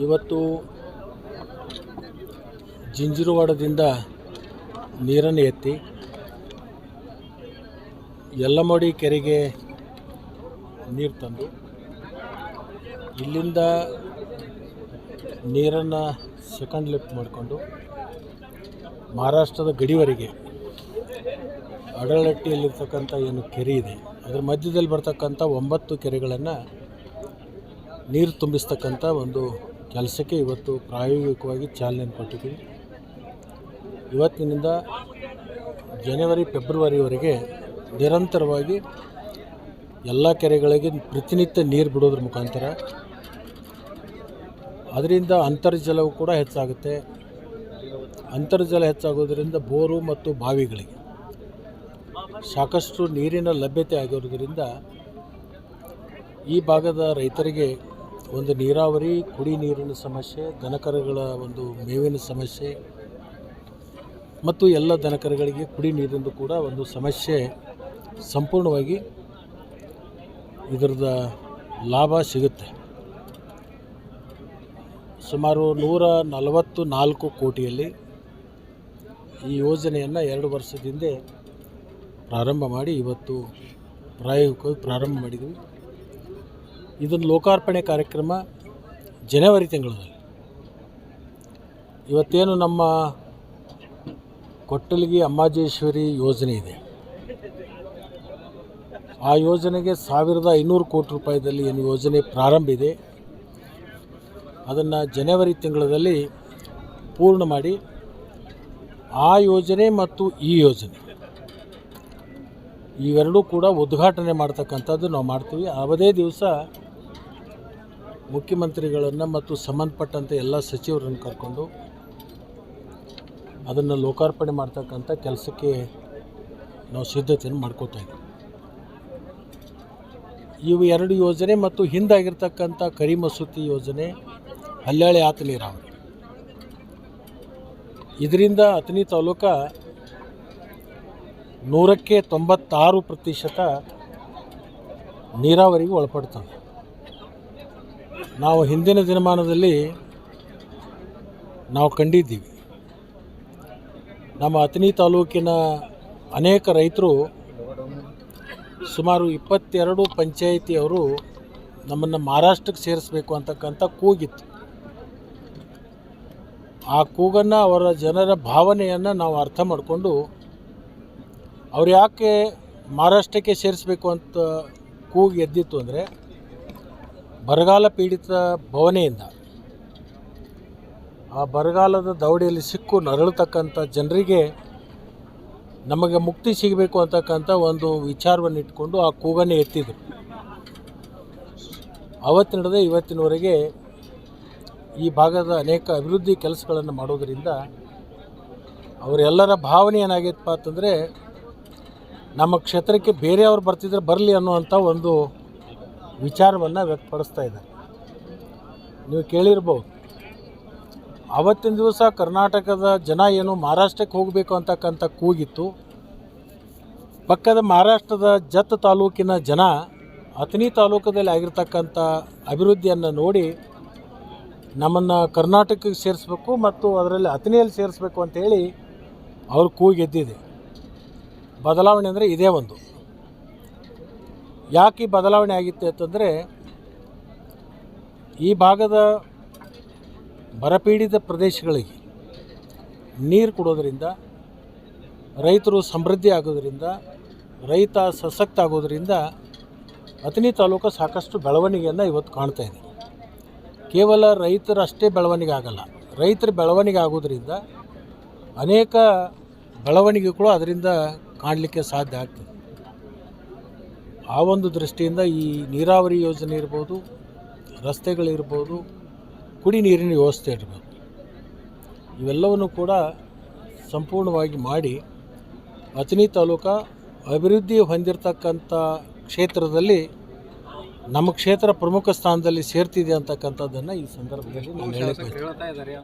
ಇವತ್ತು ಜಿಂಜಿರುವಾಡದಿಂದ ನೀರನ್ನು ಎತ್ತಿ ಯಲ್ಲಮಡಿ ಕೆರೆಗೆ ನೀರು ತಂದು ಇಲ್ಲಿಂದ ನೀರನ್ನು ಸೆಕೆಂಡ್ ಲಿಫ್ಟ್ ಮಾಡಿಕೊಂಡು ಮಹಾರಾಷ್ಟ್ರದ ಗಡಿವರೆಗೆ ಅಡಳಟ್ಟಿಯಲ್ಲಿರ್ತಕ್ಕಂಥ ಏನು ಕೆರೆ ಇದೆ, ಅದರ ಮಧ್ಯದಲ್ಲಿ ಬರ್ತಕ್ಕಂಥ ಒಂಬತ್ತು ಕೆರೆಗಳನ್ನು ನೀರು ತುಂಬಿಸ್ತಕ್ಕಂಥ ಒಂದು ಕೆಲಸಕ್ಕೆ ಇವತ್ತು ಪ್ರಾಯೋಗಿಕವಾಗಿ ಚಾಲನೆ ಕೊಟ್ಟಿದ್ದೀವಿ. ಇವತ್ತಿನಿಂದ ಜನವರಿ, ಫೆಬ್ರವರಿವರೆಗೆ ನಿರಂತರವಾಗಿ ಎಲ್ಲ ಕೆರೆಗಳಿಗೆ ಪ್ರತಿನಿತ್ಯ ನೀರು ಬಿಡೋದ್ರ ಮುಖಾಂತರ, ಅದರಿಂದ ಅಂತರ್ಜಲವು ಕೂಡ ಹೆಚ್ಚಾಗುತ್ತೆ. ಅಂತರ್ಜಲ ಹೆಚ್ಚಾಗೋದ್ರಿಂದ ಬೋರು ಮತ್ತು ಬಾವಿಗಳಿಗೆ ಸಾಕಷ್ಟು ನೀರಿನ ಲಭ್ಯತೆ ಆಗಿರೋದ್ರಿಂದ ಈ ಭಾಗದ ರೈತರಿಗೆ ಒಂದು ನೀರಾವರಿ, ಕುಡಿ ನೀರಿನ ಸಮಸ್ಯೆ, ದನಕರುಗಳ ಒಂದು ಮೇವಿನ ಸಮಸ್ಯೆ ಮತ್ತು ಎಲ್ಲ ದನಕರುಗಳಿಗೆ ಕುಡಿ ನೀರಿಂದು ಕೂಡ ಒಂದು ಸಮಸ್ಯೆ ಸಂಪೂರ್ಣವಾಗಿ ಇದರದ ಲಾಭ ಸಿಗುತ್ತೆ. ಸುಮಾರು ನೂರ ನಲವತ್ತು ನಾಲ್ಕು ಕೋಟಿಯಲ್ಲಿ ಈ ಯೋಜನೆಯನ್ನು ಎರಡು ವರ್ಷದ ಹಿಂದೆ ಪ್ರಾರಂಭ ಮಾಡಿ ಇವತ್ತು ಪ್ರಾಯೋಗಿಕವಾಗಿ ಪ್ರಾರಂಭ ಮಾಡಿದ್ವಿ ಇದೊಂದು ಲೋಕಾರ್ಪಣೆ ಕಾರ್ಯಕ್ರಮ ಜನವರಿ ತಿಂಗಳಲ್ಲಿ. ಇವತ್ತೇನು ನಮ್ಮ ಕೊಟ್ಟಲಿಗಿ ಅಮ್ಮಾಜೇಶ್ವರಿ ಯೋಜನೆ ಇದೆ. ಆ ಯೋಜನೆಗೆ ಸಾವಿರದ ಐನೂರು ಕೋಟಿ ರೂಪಾಯಿದಲ್ಲಿ ಏನು ಯೋಜನೆ ಪ್ರಾರಂಭ ಇದೆ. ಅದನ್ನು ಜನವರಿ ತಿಂಗಳಲ್ಲಿ ಪೂರ್ಣ ಮಾಡಿ ಆ ಯೋಜನೆ ಮತ್ತು ಈ ಯೋಜನೆ ಇವೆರಡೂ ಕೂಡ ಉದ್ಘಾಟನೆ ಮಾಡ್ತಕ್ಕಂಥದ್ದು ನಾವು ಮಾಡ್ತೀವಿ. ಅವದೇ ದಿವಸ ಮುಖ್ಯಮಂತ್ರಿಗಳನ್ನು ಮತ್ತು ಸಂಬಂಧಪಟ್ಟಂಥ ಎಲ್ಲ ಸಚಿವರನ್ನು ಕರ್ಕೊಂಡು ಅದನ್ನು ಲೋಕಾರ್ಪಣೆ ಮಾಡ್ತಕ್ಕಂಥ ಕೆಲಸಕ್ಕೆ ನಾವು ಸಿದ್ಧತೆಯನ್ನು ಮಾಡ್ಕೋತಾ ಇದ್ದೀವಿ. ಇವು ಎರಡು ಯೋಜನೆ ಮತ್ತು ಹಿಂದಾಗಿರ್ತಕ್ಕಂಥ ಕರಿಮಸೂತಿ ಯೋಜನೆ ಹಲ್ಯಾಳಿ ಆತ ನೀರಾವರಿ ಇದರಿಂದ ಅತನಿ ತಾಲೂಕ ನೂರಕ್ಕೆ ತೊಂಬತ್ತಾರು ಪ್ರತಿಶತ ನೀರಾವರಿಗೆ ಒಳಪಡ್ತವೆ. ನಾವು ಹಿಂದಿನ ದಿನಮಾನದಲ್ಲಿ ನಾವು ಕಂಡಿದ್ದೀವಿ. ನಮ್ಮ ಅಥಣಿ ತಾಲೂಕಿನ ಅನೇಕ ರೈತರು ಸುಮಾರು ಇಪ್ಪತ್ತೆರಡು ಪಂಚಾಯಿತಿಯವರು ನಮ್ಮನ್ನು ಮಹಾರಾಷ್ಟ್ರಕ್ಕೆ ಸೇರಿಸಬೇಕು ಅಂತಕ್ಕಂಥ ಕೂಗಿತ್ತು. ಆ ಕೂಗನ್ನು ಅವರ ಜನರ ಭಾವನೆಯನ್ನು ನಾವು ಅರ್ಥ ಮಾಡಿಕೊಂಡು ಅವ್ರು ಯಾಕೆ ಮಹಾರಾಷ್ಟ್ರಕ್ಕೆ ಸೇರಿಸಬೇಕು ಅಂತ ಕೂಗಿ ಎದ್ದಿತ್ತು ಅಂದರೆ ಬರಗಾಲ ಪೀಡಿತ ಭವನೆಯಿಂದ ಆ ಬರಗಾಲದ ದೌಡಿಯಲ್ಲಿ ಸಿಕ್ಕು ನರಳತಕ್ಕಂಥ ಜನರಿಗೆ ನಮಗೆ ಮುಕ್ತಿ ಸಿಗಬೇಕು ಅಂತಕ್ಕಂಥ ಒಂದು ವಿಚಾರವನ್ನು ಇಟ್ಕೊಂಡು ಆ ಕೂಗನ್ನೇ ಎತ್ತಿದರು. ಅವತ್ತಿನದೇ ಇವತ್ತಿನವರೆಗೆ ಈ ಭಾಗದ ಅನೇಕ ಅಭಿವೃದ್ಧಿ ಕೆಲಸಗಳನ್ನು ಮಾಡೋದರಿಂದ ಅವರೆಲ್ಲರ ಭಾವನೆ ಏನಾಗೈತಪ್ಪ ಅಂತಂದರೆ ನಮ್ಮ ಕ್ಷೇತ್ರಕ್ಕೆ ಬೇರೆಯವರು ಬರ್ತಿದ್ರೆ ಬರಲಿ ಅನ್ನುವಂಥ ಒಂದು ವಿಚಾರವನ್ನು ವ್ಯಕ್ತಪಡಿಸ್ತಾ ಇದ್ದಾರೆ ನೀವು ಕೇಳಿರ್ಬೋದು. ಆವತ್ತಿನ ದಿವಸ ಕರ್ನಾಟಕದ ಜನ ಏನು ಮಹಾರಾಷ್ಟ್ರಕ್ಕೆ ಹೋಗಬೇಕು ಅಂತಕ್ಕಂಥ ಕೂಗಿತ್ತು. ಪಕ್ಕದ ಮಹಾರಾಷ್ಟ್ರದ ಜತ್ ತಾಲೂಕಿನ ಜನ ಅಥಣಿ ತಾಲೂಕದಲ್ಲಿ ಆಗಿರ್ತಕ್ಕಂಥ ಅಭಿವೃದ್ಧಿಯನ್ನು ನೋಡಿ ನಮ್ಮನ್ನು ಕರ್ನಾಟಕಕ್ಕೆ ಸೇರಿಸ್ಬೇಕು ಮತ್ತು ಅದರಲ್ಲಿ ಅಥಣಿಯಲ್ಲಿ ಸೇರಿಸ್ಬೇಕು ಅಂತೇಳಿ ಅವ್ರ ಕೂಗು ಎದ್ದಿದೆ ಬದಲಾವಣೆ ಅಂದರೆ ಇದೇ ಒಂದು. ಯಾಕೆ ಈ ಬದಲಾವಣೆ ಆಗಿತ್ತು ಅಂತಂದರೆ, ಈ ಭಾಗದ ಬರಪೀಡಿತ ಪ್ರದೇಶಗಳಿಗೆ ನೀರು ಕೊಡೋದರಿಂದ, ರೈತರು ಸಮೃದ್ಧಿ ಆಗೋದರಿಂದ, ರೈತ ಸಶಕ್ತ ಆಗೋದರಿಂದ ಅಥಣಿ ತಾಲೂಕು ಸಾಕಷ್ಟು ಬೆಳವಣಿಗೆಯನ್ನು ಇವತ್ತು ಕಾಣ್ತಾ ಇದೆ. ಕೇವಲ ರೈತರಷ್ಟೇ ಬೆಳವಣಿಗೆ ಆಗಲ್ಲ. ರೈತರ ಬೆಳವಣಿಗೆ ಆಗೋದರಿಂದ ಅನೇಕ ಬೆಳವಣಿಗೆಗಳು ಅದರಿಂದ ಕಾಣಲಿಕ್ಕೆ ಸಾಧ್ಯ ಆಗ್ತದೆ. ಆ ಒಂದು ದೃಷ್ಟಿಯಿಂದ ಈ ನೀರಾವರಿ ಯೋಜನೆ ಇರ್ಬೋದು ರಸ್ತೆಗಳಿರ್ಬೋದು ಕುಡಿ ನೀರಿನ ವ್ಯವಸ್ಥೆ ಇರ್ಬೋದು. ಇವೆಲ್ಲವನ್ನು ಕೂಡ ಸಂಪೂರ್ಣವಾಗಿ ಮಾಡಿ ಅಥಣಿ ತಾಲೂಕ ಅಭಿವೃದ್ಧಿ ಹೊಂದಿರತಕ್ಕಂಥ ಕ್ಷೇತ್ರದಲ್ಲಿ ನಮ್ಮ ಕ್ಷೇತ್ರ ಪ್ರಮುಖ ಸ್ಥಾನದಲ್ಲಿ ಸೇರ್ತಿದೆ ಅಂತಕ್ಕಂಥದ್ದನ್ನು ಈ ಸಂದರ್ಭದಲ್ಲಿ ನಾನು ಇದ್ದಾರೆ.